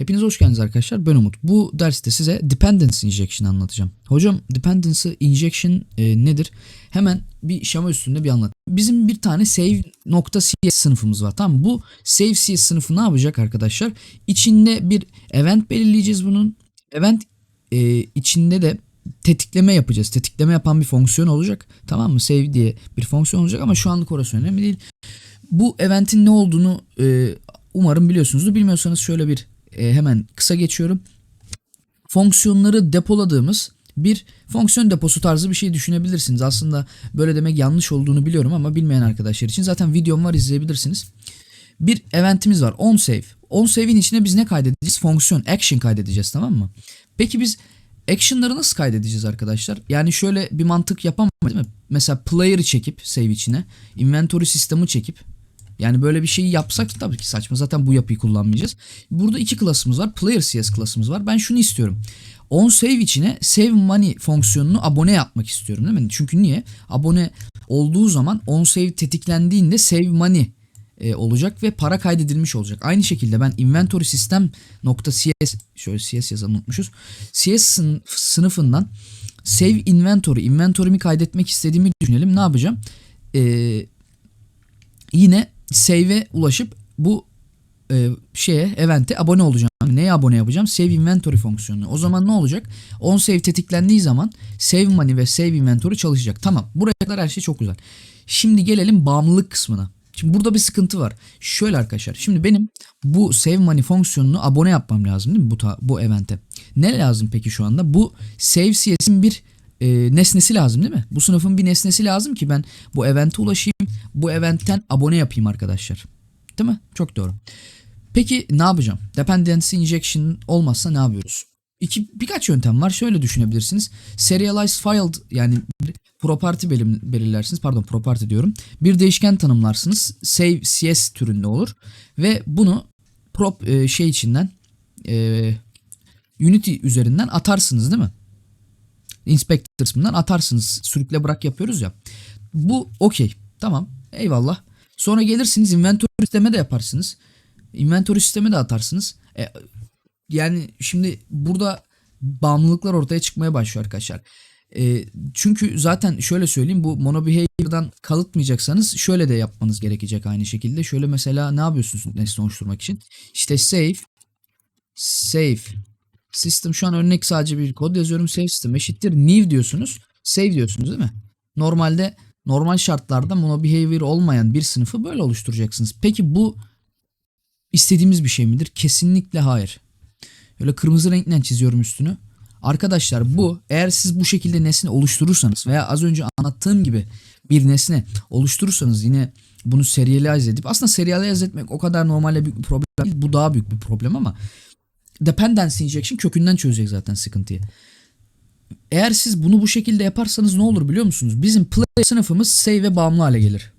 Hepiniz hoş geldiniz arkadaşlar. Ben Umut. Bu derste size dependency injection anlatacağım. Hocam dependency injection e, nedir? Hemen bir şema üstünde bir anlat. Bizim bir tane save.cs sınıfımız var. Tamam? Bu save cs sınıfı ne yapacak arkadaşlar? İçinde bir event belirleyeceğiz bunun. Event e, içinde de tetikleme yapacağız. Tetikleme yapan bir fonksiyon olacak. Tamam mı? Save diye bir fonksiyon olacak ama şu anlık orası önemli değil. Bu eventin ne olduğunu e, umarım biliyorsunuzdur. Bilmiyorsanız şöyle bir e, hemen kısa geçiyorum. Fonksiyonları depoladığımız bir fonksiyon deposu tarzı bir şey düşünebilirsiniz. Aslında böyle demek yanlış olduğunu biliyorum ama bilmeyen arkadaşlar için zaten videom var izleyebilirsiniz. Bir eventimiz var onSave. OnSave'in içine biz ne kaydedeceğiz? Fonksiyon action kaydedeceğiz tamam mı? Peki biz action'ları nasıl kaydedeceğiz arkadaşlar? Yani şöyle bir mantık yapamam değil mi? Mesela player'ı çekip save içine, inventory sistemi çekip yani böyle bir şeyi yapsak tabii ki saçma. Zaten bu yapıyı kullanmayacağız. Burada iki klasımız var. Player CS klasımız var. Ben şunu istiyorum. On save içine save money fonksiyonunu abone yapmak istiyorum değil mi? Çünkü niye? Abone olduğu zaman on save tetiklendiğinde save money e, olacak ve para kaydedilmiş olacak. Aynı şekilde ben inventory system nokta CS şöyle CS yazanı unutmuşuz. CS sın- sınıfından save inventory inventory'mi kaydetmek istediğimi düşünelim. Ne yapacağım? Eee yine save'e ulaşıp bu e, şeye evente abone olacağım. Neye abone yapacağım? Save inventory fonksiyonuna. O zaman ne olacak? On save tetiklendiği zaman save money ve save inventory çalışacak. Tamam. Buraya kadar her şey çok güzel. Şimdi gelelim bağımlılık kısmına. Şimdi burada bir sıkıntı var. Şöyle arkadaşlar. Şimdi benim bu save money fonksiyonunu abone yapmam lazım değil mi bu ta- bu evente? Ne lazım peki şu anda? Bu save CS'in bir e, nesnesi lazım değil mi? Bu sınıfın bir nesnesi lazım ki ben bu evente ulaşayım. Bu eventten abone yapayım arkadaşlar. Değil mi? Çok doğru. Peki ne yapacağım? Dependency injection olmazsa ne yapıyoruz? İki, birkaç yöntem var. Şöyle düşünebilirsiniz. Serialized filed yani property belirlersiniz. Pardon property diyorum. Bir değişken tanımlarsınız. Save CS türünde olur. Ve bunu prop e, şey içinden e, Unity üzerinden atarsınız değil mi? Inspector kısmından atarsınız. Sürükle bırak yapıyoruz ya. Bu okey. Tamam. Eyvallah. Sonra gelirsiniz inventory sisteme de yaparsınız. Inventory sisteme de atarsınız. E, yani şimdi burada bağımlılıklar ortaya çıkmaya başlıyor arkadaşlar. E, çünkü zaten şöyle söyleyeyim bu monobehavior'dan kalıtmayacaksanız şöyle de yapmanız gerekecek aynı şekilde. Şöyle mesela ne yapıyorsunuz nesne oluşturmak için? İşte save save system şu an örnek sadece bir kod yazıyorum. Save system eşittir new diyorsunuz. Save diyorsunuz değil mi? Normalde normal şartlarda monobehavior olmayan bir sınıfı böyle oluşturacaksınız. Peki bu istediğimiz bir şey midir? Kesinlikle hayır. Öyle kırmızı renkle çiziyorum üstünü. Arkadaşlar bu eğer siz bu şekilde nesne oluşturursanız veya az önce anlattığım gibi bir nesne oluşturursanız yine bunu serialize edip aslında serialize etmek o kadar normalde büyük bir problem değil. Bu daha büyük bir problem ama dependency injection kökünden çözecek zaten sıkıntıyı. Eğer siz bunu bu şekilde yaparsanız ne olur biliyor musunuz? Bizim play sınıfımız save'e bağımlı hale gelir.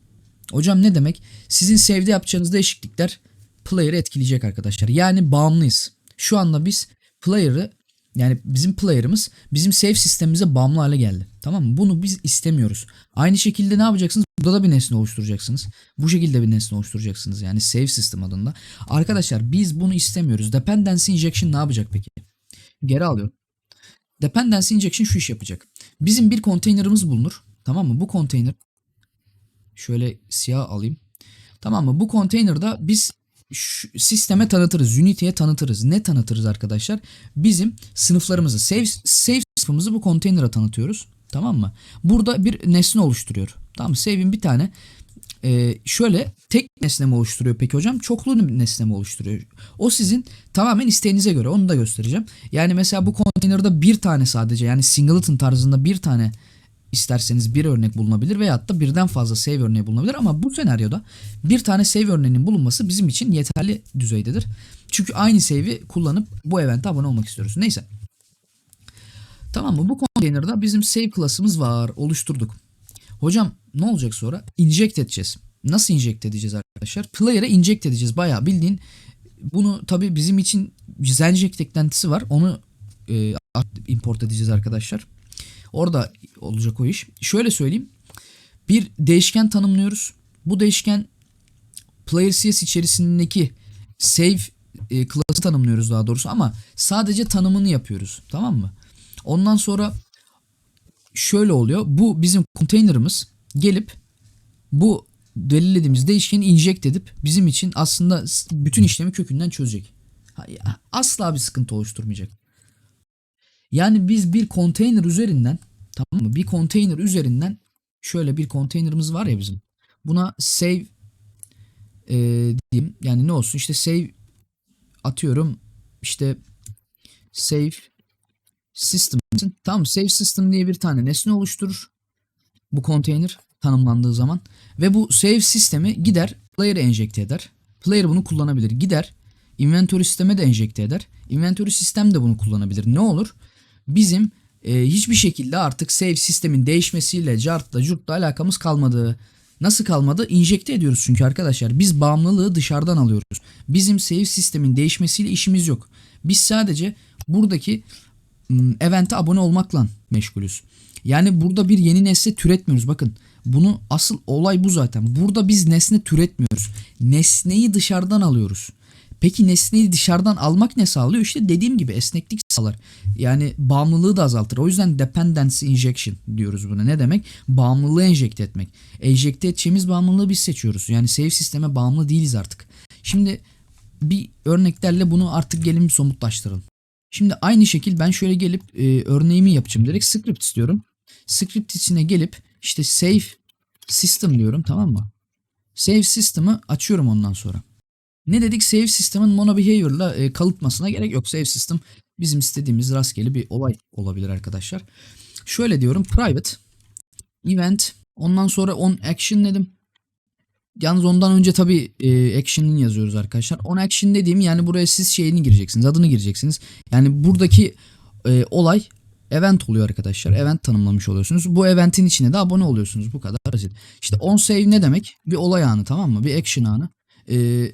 Hocam ne demek? Sizin save'de yapacağınız değişiklikler player'ı etkileyecek arkadaşlar. Yani bağımlıyız. Şu anda biz player'ı yani bizim player'ımız bizim save sistemimize bağımlı hale geldi. Tamam mı? Bunu biz istemiyoruz. Aynı şekilde ne yapacaksınız? Burada da bir nesne oluşturacaksınız. Bu şekilde bir nesne oluşturacaksınız. Yani save system adında. Arkadaşlar biz bunu istemiyoruz. Dependency injection ne yapacak peki? Geri alıyorum. Dependency injection şu iş yapacak. Bizim bir konteynerımız bulunur. Tamam mı? Bu konteyner şöyle siyah alayım. Tamam mı? Bu konteynerda biz şu sisteme tanıtırız. Unity'ye tanıtırız. Ne tanıtırız arkadaşlar? Bizim sınıflarımızı, save, save sınıfımızı bu konteynere tanıtıyoruz. Tamam mı? Burada bir nesne oluşturuyor. Tamam? Save'in bir tane e, şöyle tek nesne mi oluşturuyor peki hocam? Çoklu nesne mi oluşturuyor? O sizin tamamen isteğinize göre. Onu da göstereceğim. Yani mesela bu konteynerde bir tane sadece yani singleton tarzında bir tane isterseniz bir örnek bulunabilir veyahut da birden fazla save örneği bulunabilir ama bu senaryoda bir tane save örneğinin bulunması bizim için yeterli düzeydedir. Çünkü aynı save'i kullanıp bu evente abone olmak istiyoruz. Neyse. Tamam mı? Bu konteynerda bizim save klasımız var. Oluşturduk. Hocam ne olacak sonra? Inject edeceğiz. Nasıl inject edeceğiz arkadaşlar? Player'e inject edeceğiz. Bayağı bildiğin bunu tabi bizim için Zenject eklentisi var. Onu e, import edeceğiz arkadaşlar. Orada olacak o iş. Şöyle söyleyeyim. Bir değişken tanımlıyoruz. Bu değişken player CS içerisindeki save e, klası tanımlıyoruz daha doğrusu ama sadece tanımını yapıyoruz. Tamam mı? Ondan sonra şöyle oluyor. Bu bizim container'ımız gelip bu belirlediğimiz değişkeni inject edip bizim için aslında bütün işlemi kökünden çözecek. Asla bir sıkıntı oluşturmayacak. Yani biz bir container üzerinden tamam mı? Bir container üzerinden şöyle bir container'ımız var ya bizim. Buna save e, diyeyim. Yani ne olsun? İşte save atıyorum. işte save system. Tamam? Save system diye bir tane nesne oluşturur. Bu container tanımlandığı zaman ve bu save sistemi gider player'e enjekte eder. Player bunu kullanabilir. Gider inventory sisteme de enjekte eder. Inventory sistem de bunu kullanabilir. Ne olur? Bizim e, hiçbir şekilde artık save sistemin değişmesiyle cartla curtla alakamız kalmadı. Nasıl kalmadı? İnjekte ediyoruz çünkü arkadaşlar. Biz bağımlılığı dışarıdan alıyoruz. Bizim save sistemin değişmesiyle işimiz yok. Biz sadece buradaki event'e abone olmakla meşgulüz. Yani burada bir yeni nesne türetmiyoruz. Bakın bunu asıl olay bu zaten. Burada biz nesne türetmiyoruz. Nesneyi dışarıdan alıyoruz. Peki nesneyi dışarıdan almak ne sağlıyor? İşte dediğim gibi esneklik sağlar. Yani bağımlılığı da azaltır. O yüzden dependency injection diyoruz buna. Ne demek? Bağımlılığı enjekte etmek. Enjekte edeceğimiz bağımlılığı biz seçiyoruz. Yani save sisteme bağımlı değiliz artık. Şimdi bir örneklerle bunu artık gelin bir somutlaştıralım. Şimdi aynı şekil ben şöyle gelip e, örneğimi yapacağım. Direkt script istiyorum. Script içine gelip işte save system diyorum tamam mı? Save system'ı açıyorum ondan sonra. Ne dedik? Save system'ın mono behavior'la e, kalıtmasına gerek yok. Save system bizim istediğimiz rastgele bir olay olabilir arkadaşlar. Şöyle diyorum private event ondan sonra on action dedim. Yalnız ondan önce tabii e, action'ını yazıyoruz arkadaşlar. On action dediğim yani buraya siz şeyini gireceksiniz. Adını gireceksiniz. Yani buradaki e, olay event oluyor arkadaşlar. Event tanımlamış oluyorsunuz. Bu eventin içine de abone oluyorsunuz. Bu kadar basit. İşte on save ne demek? Bir olay anı tamam mı? Bir action anı. E,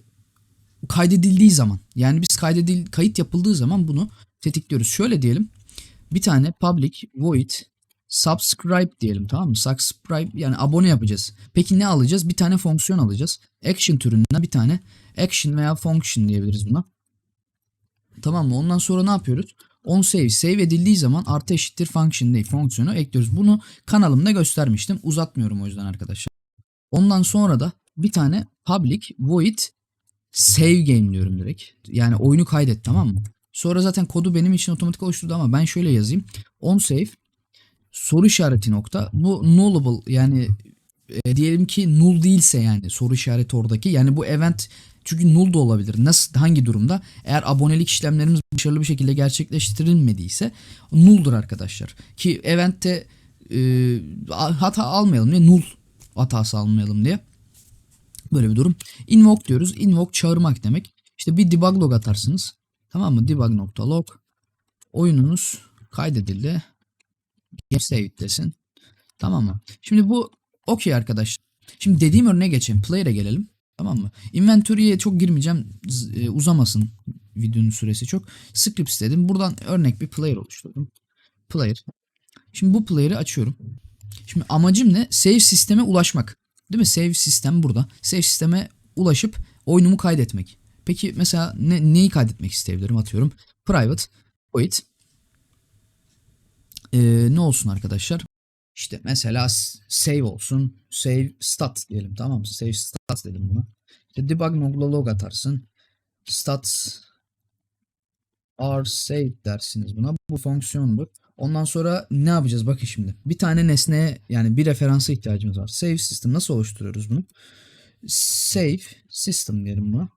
kaydedildiği zaman yani biz kaydedil kayıt yapıldığı zaman bunu tetikliyoruz. Şöyle diyelim. Bir tane public void subscribe diyelim tamam mı? Subscribe yani abone yapacağız. Peki ne alacağız? Bir tane fonksiyon alacağız. Action türünden bir tane action veya function diyebiliriz buna. Tamam mı? Ondan sonra ne yapıyoruz? On save. Save edildiği zaman artı eşittir function değil. Fonksiyonu ekliyoruz. Bunu kanalımda göstermiştim. Uzatmıyorum o yüzden arkadaşlar. Ondan sonra da bir tane public void save game diyorum direkt. Yani oyunu kaydet tamam mı? Sonra zaten kodu benim için otomatik oluşturdu ama ben şöyle yazayım. On save soru işareti nokta. Bu nullable yani e, diyelim ki null değilse yani soru işareti oradaki. Yani bu event çünkü null da olabilir. Nasıl hangi durumda? Eğer abonelik işlemlerimiz başarılı bir şekilde gerçekleştirilmediyse null'dur arkadaşlar. Ki eventte e, hata almayalım diye null hatası almayalım diye. Böyle bir durum. Invoke diyoruz. Invoke çağırmak demek. İşte bir debug log atarsınız. Tamam mı? Debug.log oyununuz kaydedildi. Game saved desin. Tamam mı? Şimdi bu okey arkadaşlar. Şimdi dediğim örneğe geçelim. Player'e gelelim. Tamam mı? Inventory'ye çok girmeyeceğim. E, uzamasın videonun süresi çok. Scripts dedim. Buradan örnek bir player oluşturdum. Player. Şimdi bu player'ı açıyorum. Şimdi amacım ne? Save sisteme ulaşmak. Değil mi? Save sistem burada. Save sisteme ulaşıp oyunumu kaydetmek. Peki mesela ne, neyi kaydetmek isteyebilirim? Atıyorum. Private void Ee, ne olsun arkadaşlar? İşte mesela save olsun. Save stat diyelim tamam mı? Save stat dedim buna. İşte debug.log atarsın. Stats are saved dersiniz buna. Bu fonksiyondur. Ondan sonra ne yapacağız? Bakın şimdi. Bir tane nesneye yani bir referansa ihtiyacımız var. Save system nasıl oluşturuyoruz bunu? Save system diyelim buna.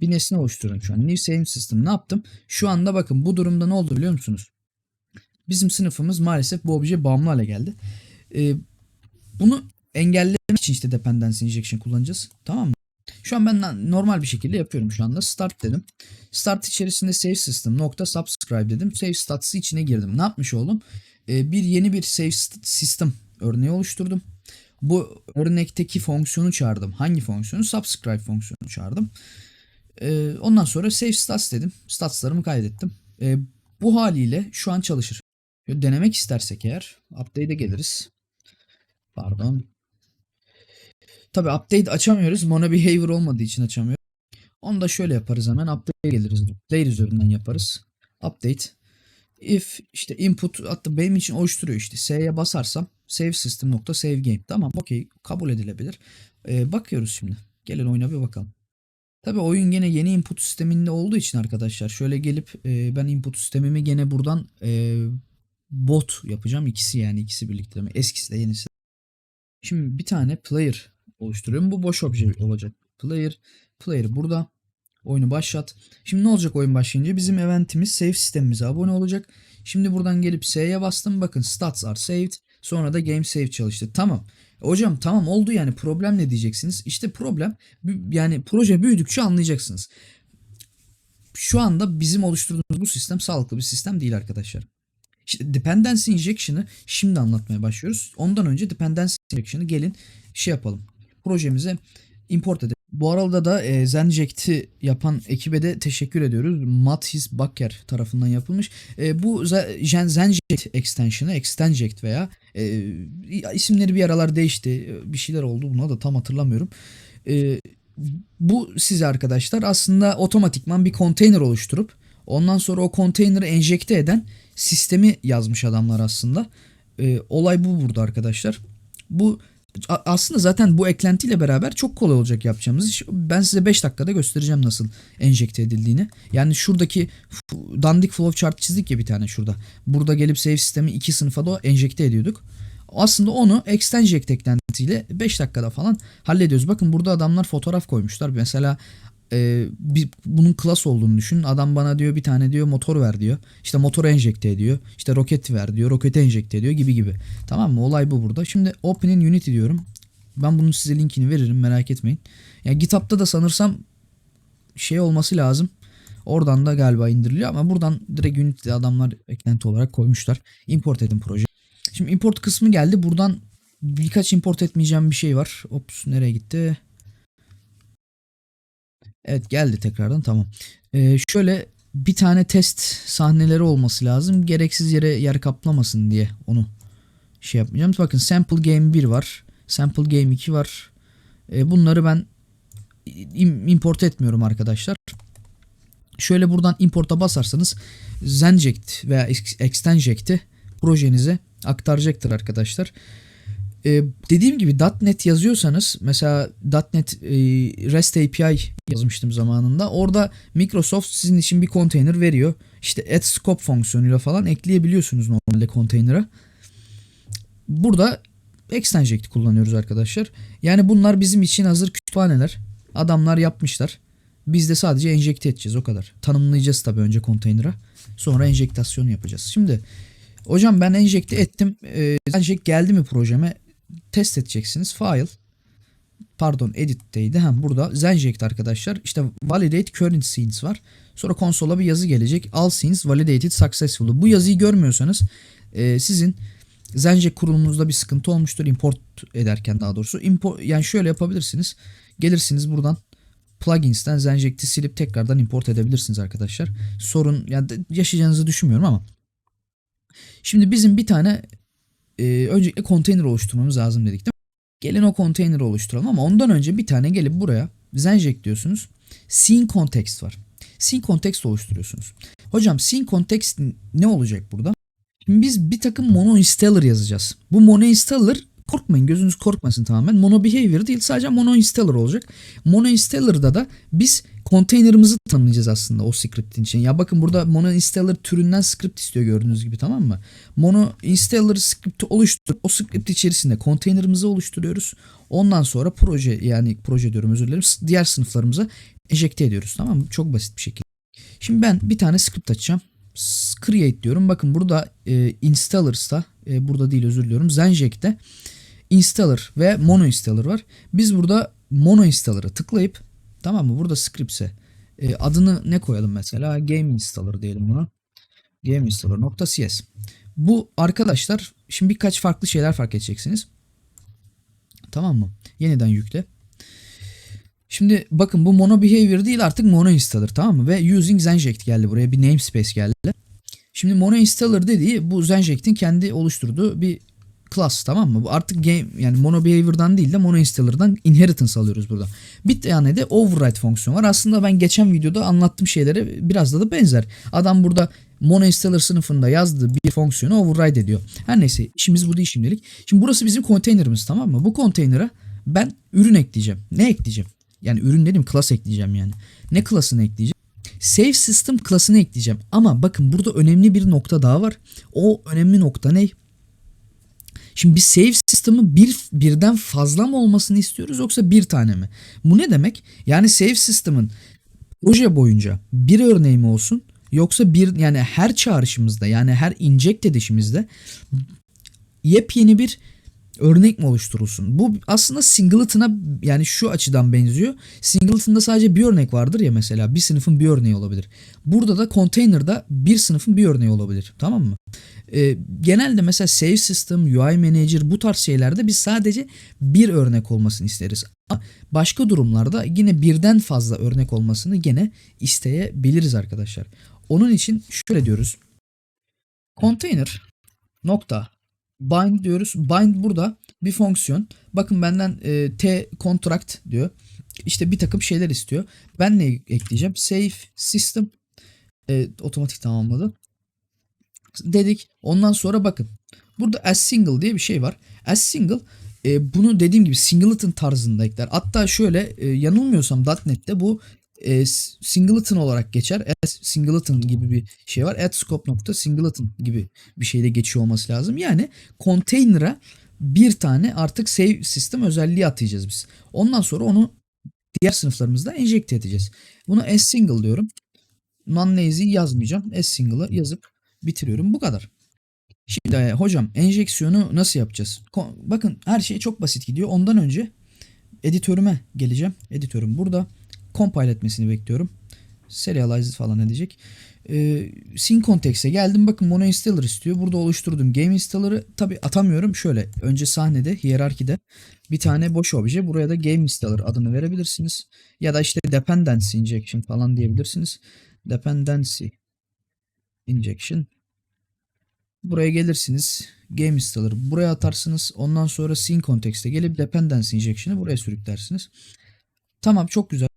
Bir nesne oluşturuyorum şu an. New save system. Ne yaptım? Şu anda bakın bu durumda ne oldu biliyor musunuz? Bizim sınıfımız maalesef bu objeye bağımlı hale geldi. Ee, bunu engellemek için işte dependency injection kullanacağız. Tamam mı? Şu an ben normal bir şekilde yapıyorum şu anda. Start dedim. Start içerisinde save system nokta subscribe dedim. Save stats'ı içine girdim. Ne yapmış oldum? Ee, bir yeni bir save st- system örneği oluşturdum. Bu örnekteki fonksiyonu çağırdım. Hangi fonksiyonu? Subscribe fonksiyonu çağırdım. Ee, ondan sonra save stats dedim. Statslarımı kaydettim. Ee, bu haliyle şu an çalışır. Denemek istersek eğer update'e geliriz. Pardon. Tabi update açamıyoruz. Mono behavior olmadığı için açamıyoruz. Onu da şöyle yaparız hemen. Update geliriz. Player üzerinden yaparız. Update. If işte input hatta benim için oluşturuyor işte. S'ye basarsam save system nokta save game. Tamam okey kabul edilebilir. Ee, bakıyoruz şimdi. Gelin oyuna bir bakalım. Tabi oyun gene yeni input sisteminde olduğu için arkadaşlar şöyle gelip e, ben input sistemimi gene buradan e, bot yapacağım. ikisi yani ikisi birlikte. Eskisi de yenisi. Şimdi bir tane player oluşturuyorum. Bu boş obje olacak. Player, player burada. Oyunu başlat. Şimdi ne olacak oyun başlayınca? Bizim eventimiz save sistemimize abone olacak. Şimdi buradan gelip S'ye bastım. Bakın stats are saved. Sonra da game save çalıştı. Tamam. Hocam tamam oldu yani problem ne diyeceksiniz? İşte problem yani proje büyüdükçe anlayacaksınız. Şu anda bizim oluşturduğumuz bu sistem sağlıklı bir sistem değil arkadaşlar. İşte dependency injection'ı şimdi anlatmaya başlıyoruz. Ondan önce dependency injection'ı gelin şey yapalım. Projemize import edelim. Bu arada da e, Zenject'i yapan ekibe de teşekkür ediyoruz. Mathis Bakker tarafından yapılmış. E, bu Zen- Zenject extension'ı, Extenject veya e, isimleri bir aralar değişti. Bir şeyler oldu buna da tam hatırlamıyorum. E, bu size arkadaşlar aslında otomatikman bir konteyner oluşturup ondan sonra o konteyneri enjekte eden sistemi yazmış adamlar aslında. E, olay bu burada arkadaşlar. Bu aslında zaten bu eklentiyle beraber çok kolay olacak yapacağımız iş. Ben size 5 dakikada göstereceğim nasıl enjekte edildiğini. Yani şuradaki dandik flow chart çizdik ya bir tane şurada. Burada gelip save sistemi iki sınıfa da enjekte ediyorduk. Aslında onu extenject eklentisiyle 5 dakikada falan hallediyoruz. Bakın burada adamlar fotoğraf koymuşlar. Mesela e, bir, bunun klas olduğunu düşün. Adam bana diyor bir tane diyor motor ver diyor. İşte motoru enjekte ediyor. İşte roket ver diyor. Roketi enjekte ediyor gibi gibi. Tamam mı? Olay bu burada. Şimdi Open in Unity diyorum. Ben bunun size linkini veririm merak etmeyin. Ya GitHub'da da sanırsam şey olması lazım. Oradan da galiba indiriliyor ama buradan direkt Unity'de adamlar eklenti olarak koymuşlar. Import edin proje. Şimdi import kısmı geldi. Buradan birkaç import etmeyeceğim bir şey var. Ops nereye gitti? Evet geldi tekrardan tamam. Ee, şöyle bir tane test sahneleri olması lazım. Gereksiz yere yer kaplamasın diye onu şey yapmayacağım. Bakın sample game 1 var. Sample game 2 var. Ee, bunları ben im- import etmiyorum arkadaşlar. Şöyle buradan import'a basarsanız Zenject veya ex- Extenject'i projenize aktaracaktır arkadaşlar. Ee, dediğim gibi .NET yazıyorsanız mesela .NET e, REST API yazmıştım zamanında. Orada Microsoft sizin için bir konteyner veriyor. İşte add scope fonksiyonuyla falan ekleyebiliyorsunuz normalde konteynere. Burada Extenject kullanıyoruz arkadaşlar. Yani bunlar bizim için hazır kütüphaneler. Adamlar yapmışlar. Biz de sadece enjekte edeceğiz o kadar. Tanımlayacağız tabii önce konteynere. Sonra enjektasyonu yapacağız. Şimdi hocam ben enjekte ettim. Ee, enjekt geldi mi projeme? Test edeceksiniz. File pardon edit'teydi. Hem burada Zenject arkadaşlar. İşte validate current scenes var. Sonra konsola bir yazı gelecek. All scenes validated successfully. Bu yazıyı görmüyorsanız e, sizin Zenject kurulumunuzda bir sıkıntı olmuştur. Import ederken daha doğrusu. Import, yani şöyle yapabilirsiniz. Gelirsiniz buradan plugins'ten Zenject'i silip tekrardan import edebilirsiniz arkadaşlar. Sorun yani yaşayacağınızı düşünmüyorum ama. Şimdi bizim bir tane e, öncelikle konteyner oluşturmamız lazım dedik değil mi? Gelin o konteyneri oluşturalım ama ondan önce bir tane gelip buraya Zenject diyorsunuz. Scene context var. Scene context oluşturuyorsunuz. Hocam scene context ne olacak burada? Şimdi biz bir takım mono installer yazacağız. Bu mono installer korkmayın gözünüz korkmasın tamamen. Mono behavior değil sadece mono installer olacak. Mono installer'da da biz konteynerimizi tanımlayacağız aslında o script'in için. Ya bakın burada mono installer türünden script istiyor gördüğünüz gibi tamam mı? Mono installer script'i oluştur. O script içerisinde konteynerimizi oluşturuyoruz. Ondan sonra proje yani proje diyorum özür dilerim. Diğer sınıflarımıza enjekte ediyoruz tamam mı? Çok basit bir şekilde. Şimdi ben bir tane script açacağım. Create diyorum. Bakın burada e, installers'ta e, burada değil özür diliyorum. Zenject'te installer ve mono installer var. Biz burada mono installer'ı tıklayıp tamam mı? Burada script'e e, adını ne koyalım mesela? Game installer diyelim buna. Game installer.cs. Bu arkadaşlar şimdi birkaç farklı şeyler fark edeceksiniz. Tamam mı? Yeniden yükle. Şimdi bakın bu mono behavior değil artık mono installer tamam mı? Ve using Zenject geldi buraya bir namespace geldi. Şimdi mono installer dediği bu Zenject'in kendi oluşturduğu bir class tamam mı? Bu artık game yani mono behavior'dan değil de mono installer'dan inheritance alıyoruz burada. Bir tane de override fonksiyonu var. Aslında ben geçen videoda anlattığım şeylere biraz da da benzer. Adam burada mono installer sınıfında yazdığı bir fonksiyonu override ediyor. Her neyse işimiz bu değil şimdilik. Şimdi burası bizim konteynerimiz tamam mı? Bu konteynere ben ürün ekleyeceğim. Ne ekleyeceğim? Yani ürün dedim class ekleyeceğim yani. Ne class'ını ekleyeceğim? Save System class'ını ekleyeceğim. Ama bakın burada önemli bir nokta daha var. O önemli nokta ne? Şimdi bir save system'ı bir birden fazla mı olmasını istiyoruz yoksa bir tane mi? Bu ne demek? Yani save system'ın proje boyunca bir örneği mi olsun yoksa bir yani her çağrışımızda yani her inject edişimizde yepyeni bir örnek mi oluşturulsun? Bu aslında singleton'a yani şu açıdan benziyor. Singleton'da sadece bir örnek vardır ya mesela bir sınıfın bir örneği olabilir. Burada da container'da bir sınıfın bir örneği olabilir. Tamam mı? Ee, genelde mesela Save System, UI Manager bu tarz şeylerde biz sadece bir örnek olmasını isteriz. Başka durumlarda yine birden fazla örnek olmasını gene isteyebiliriz arkadaşlar. Onun için şöyle diyoruz. Container nokta bind diyoruz. Bind burada bir fonksiyon. Bakın benden e, t contract diyor. İşte bir takım şeyler istiyor. Ben ne ekleyeceğim? Save system e, otomatik tamamladı. Dedik. Ondan sonra bakın. Burada as single diye bir şey var. As single e, bunu dediğim gibi singleton tarzında ekler. Hatta şöyle e, yanılmıyorsam .NET'te bu e, singleton olarak geçer. As singleton gibi bir şey var. Add scope nokta singleton gibi bir şeyde geçiyor olması lazım. Yani container'a bir tane artık save system özelliği atayacağız biz. Ondan sonra onu diğer sınıflarımızda enjekte edeceğiz. Buna as single diyorum. Non-lazy yazmayacağım. As single'ı yazıp bitiriyorum. Bu kadar. Şimdi e, hocam enjeksiyonu nasıl yapacağız? Ko- Bakın her şey çok basit gidiyor. Ondan önce editörüme geleceğim. Editörüm burada. Compile etmesini bekliyorum. Serialize falan edecek. Ee, Sync Context'e geldim. Bakın Mono Installer istiyor. Burada oluşturduğum Game Installer'ı tabi atamıyorum. Şöyle önce sahnede, hiyerarkide bir tane boş obje. Buraya da Game Installer adını verebilirsiniz. Ya da işte Dependency Injection falan diyebilirsiniz. Dependency Injection Buraya gelirsiniz. Game installer buraya atarsınız. Ondan sonra scene context'e gelip dependency injection'ı buraya sürüklersiniz. Tamam çok güzel.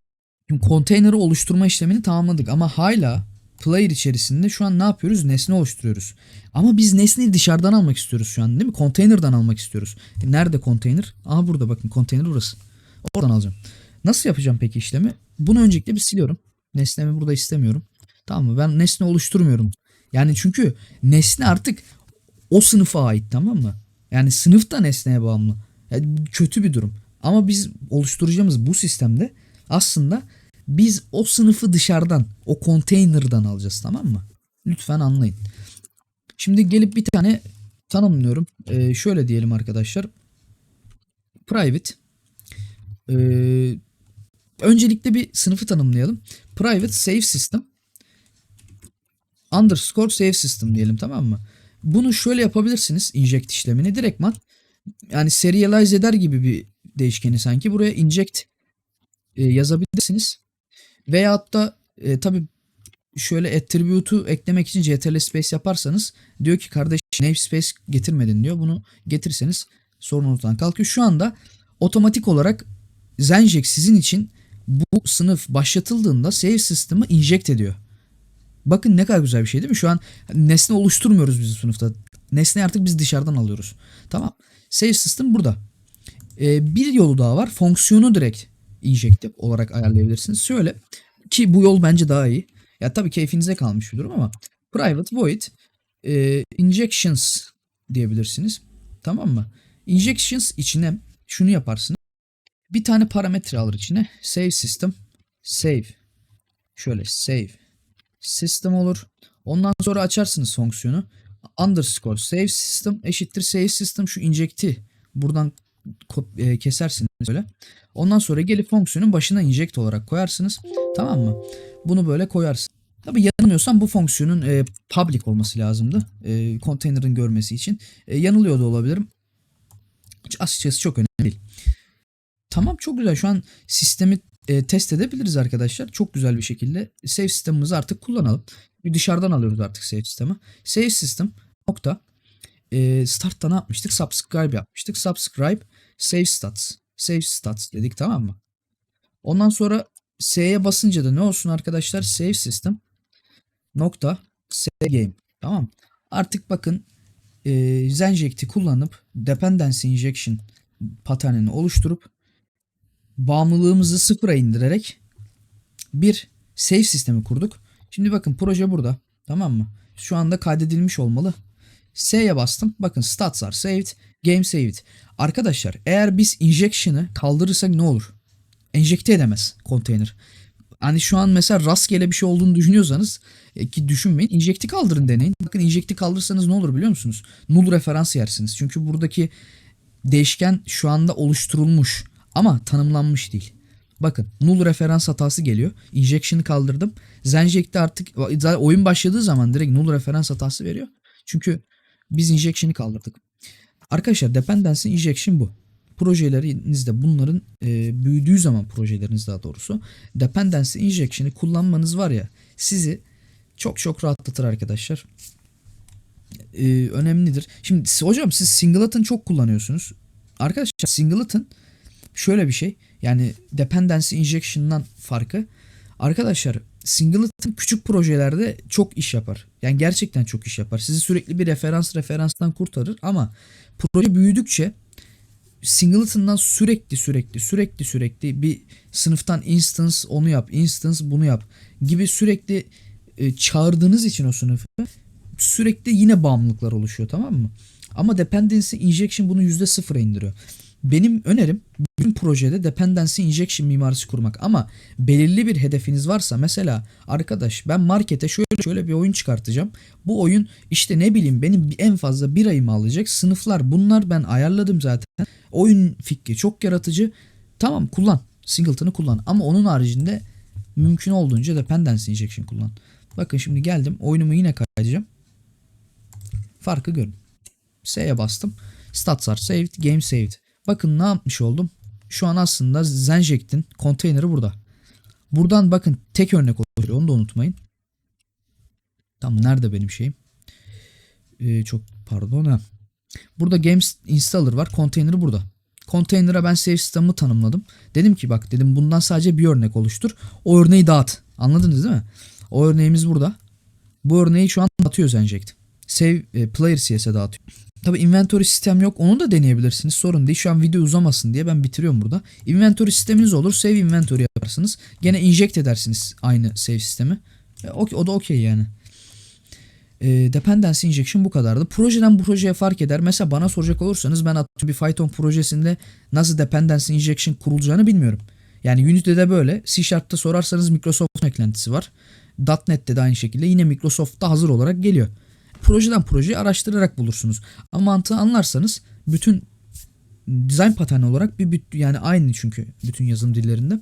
Şimdi konteynerı oluşturma işlemini tamamladık ama hala player içerisinde şu an ne yapıyoruz? Nesne oluşturuyoruz. Ama biz nesneyi dışarıdan almak istiyoruz şu an değil mi? Konteynerden almak istiyoruz. E nerede konteyner? Aha burada bakın konteyner burası. Oradan alacağım. Nasıl yapacağım peki işlemi? Bunu öncelikle bir siliyorum. Nesnemi burada istemiyorum. Tamam mı? Ben nesne oluşturmuyorum. Yani çünkü nesne artık o sınıfa ait tamam mı? Yani sınıf da nesneye bağımlı. Yani kötü bir durum. Ama biz oluşturacağımız bu sistemde aslında biz o sınıfı dışarıdan, o konteynerdan alacağız tamam mı? Lütfen anlayın. Şimdi gelip bir tane tanımlıyorum. Ee, şöyle diyelim arkadaşlar. Private. Ee, öncelikle bir sınıfı tanımlayalım. Private Save System underscore save system diyelim tamam mı? Bunu şöyle yapabilirsiniz inject işlemini direktman yani serialize eder gibi bir değişkeni sanki buraya inject e, yazabilirsiniz. Veyahut da e, tabi şöyle attribute'u eklemek için ctrl space yaparsanız diyor ki kardeş namespace getirmedin diyor. Bunu getirseniz sorun ortadan kalkıyor. Şu anda otomatik olarak Zenjek sizin için bu sınıf başlatıldığında save system'ı inject ediyor. Bakın ne kadar güzel bir şey değil mi? Şu an nesne oluşturmuyoruz biz sınıfta. Nesne artık biz dışarıdan alıyoruz. Tamam. Save system burada. Ee, bir yolu daha var. Fonksiyonu direkt injective olarak ayarlayabilirsiniz. Şöyle ki bu yol bence daha iyi. Ya tabii keyfinize kalmış bir durum ama private void e, injections diyebilirsiniz. Tamam mı? Injections içine şunu yaparsınız. Bir tane parametre alır içine. Save system. Save. Şöyle save system olur. Ondan sonra açarsınız fonksiyonu. Underscore save system eşittir save system şu inject'i buradan e, kesersiniz böyle. Ondan sonra gelip fonksiyonun başına inject olarak koyarsınız. Tamam mı? Bunu böyle koyarsınız. Tabi yanılmıyorsam bu fonksiyonun e, public olması lazımdı. E, container'ın görmesi için. E, yanılıyor da olabilirim. Hiç açıkçası çok önemli değil. Tamam çok güzel. Şu an sistemi e, test edebiliriz arkadaşlar. Çok güzel bir şekilde save sistemimizi artık kullanalım. Bir dışarıdan alıyoruz artık save sistemi. Save system nokta e, startta ne yapmıştık? Subscribe yapmıştık. Subscribe save stats. Save stats dedik tamam mı? Ondan sonra S'ye basınca da ne olsun arkadaşlar? Save system nokta save game. Tamam? Artık bakın e, Zenject'i kullanıp dependency injection paternini oluşturup bağımlılığımızı sıfıra indirerek bir save sistemi kurduk. Şimdi bakın proje burada. Tamam mı? Şu anda kaydedilmiş olmalı. S'ye bastım. Bakın stats are saved. Game saved. Arkadaşlar eğer biz injection'ı kaldırırsak ne olur? Enjekte edemez konteyner. Hani şu an mesela rastgele bir şey olduğunu düşünüyorsanız e, ki düşünmeyin. Inject'i kaldırın deneyin. Bakın inject'i kaldırırsanız ne olur biliyor musunuz? Null referans yersiniz. Çünkü buradaki değişken şu anda oluşturulmuş ama tanımlanmış değil. Bakın null referans hatası geliyor. Injection'ı kaldırdım. Zenject'te artık oyun başladığı zaman direkt null referans hatası veriyor. Çünkü biz injection'ı kaldırdık. Arkadaşlar dependency injection bu. Projelerinizde bunların e, büyüdüğü zaman projeleriniz daha doğrusu dependency injection'ı kullanmanız var ya sizi çok çok rahatlatır arkadaşlar. E, önemlidir. Şimdi hocam siz singleton çok kullanıyorsunuz. Arkadaşlar singleton şöyle bir şey. Yani dependency injection'dan farkı. Arkadaşlar singleton küçük projelerde çok iş yapar. Yani gerçekten çok iş yapar. Sizi sürekli bir referans referanstan kurtarır ama proje büyüdükçe singleton'dan sürekli sürekli sürekli sürekli bir sınıftan instance onu yap, instance bunu yap gibi sürekli e, çağırdığınız için o sınıfı sürekli yine bağımlılıklar oluşuyor tamam mı? Ama dependency injection bunu %0'a indiriyor. Benim önerim bütün projede dependency injection mimarisi kurmak ama belirli bir hedefiniz varsa mesela arkadaş ben markete şöyle şöyle bir oyun çıkartacağım. Bu oyun işte ne bileyim benim en fazla bir ayımı alacak sınıflar bunlar ben ayarladım zaten. Oyun fikri çok yaratıcı. Tamam kullan. Singleton'ı kullan ama onun haricinde mümkün olduğunca dependency injection kullan. Bakın şimdi geldim oyunumu yine kaydedeceğim. Farkı görün. S'ye bastım. Stats are saved, game saved. Bakın ne yapmış oldum. Şu an aslında Zenject'in konteyneri burada. Buradan bakın tek örnek oluyor. Onu da unutmayın. Tam nerede benim şeyim? Ee, çok pardon ha. Burada Games Installer var. Konteyneri burada. Konteyner'a ben save sistemimi tanımladım. Dedim ki bak dedim bundan sadece bir örnek oluştur. O örneği dağıt. Anladınız değil mi? O örneğimiz burada. Bu örneği şu an atıyor Zenject. Save e, player CS'e dağıtıyor. Tabi inventory sistem yok. Onu da deneyebilirsiniz. Sorun değil. Şu an video uzamasın diye ben bitiriyorum burada. Inventory sisteminiz olur. Save inventory yaparsınız. Gene inject edersiniz aynı save sistemi. E, o, da okey yani. E, dependency injection bu kadardı. Projeden projeye fark eder. Mesela bana soracak olursanız ben atıyorum bir Python projesinde nasıl dependency injection kurulacağını bilmiyorum. Yani Unity'de böyle. C Sharp'ta sorarsanız Microsoft'un eklentisi var. .NET'te de aynı şekilde yine Microsoft'ta hazır olarak geliyor projeden projeye araştırarak bulursunuz. Ama mantığı anlarsanız bütün design paterni olarak bir yani aynı çünkü bütün yazılım dillerinde.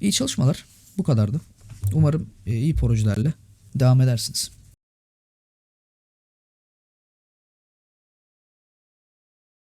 İyi çalışmalar. Bu kadardı. Umarım iyi projelerle devam edersiniz.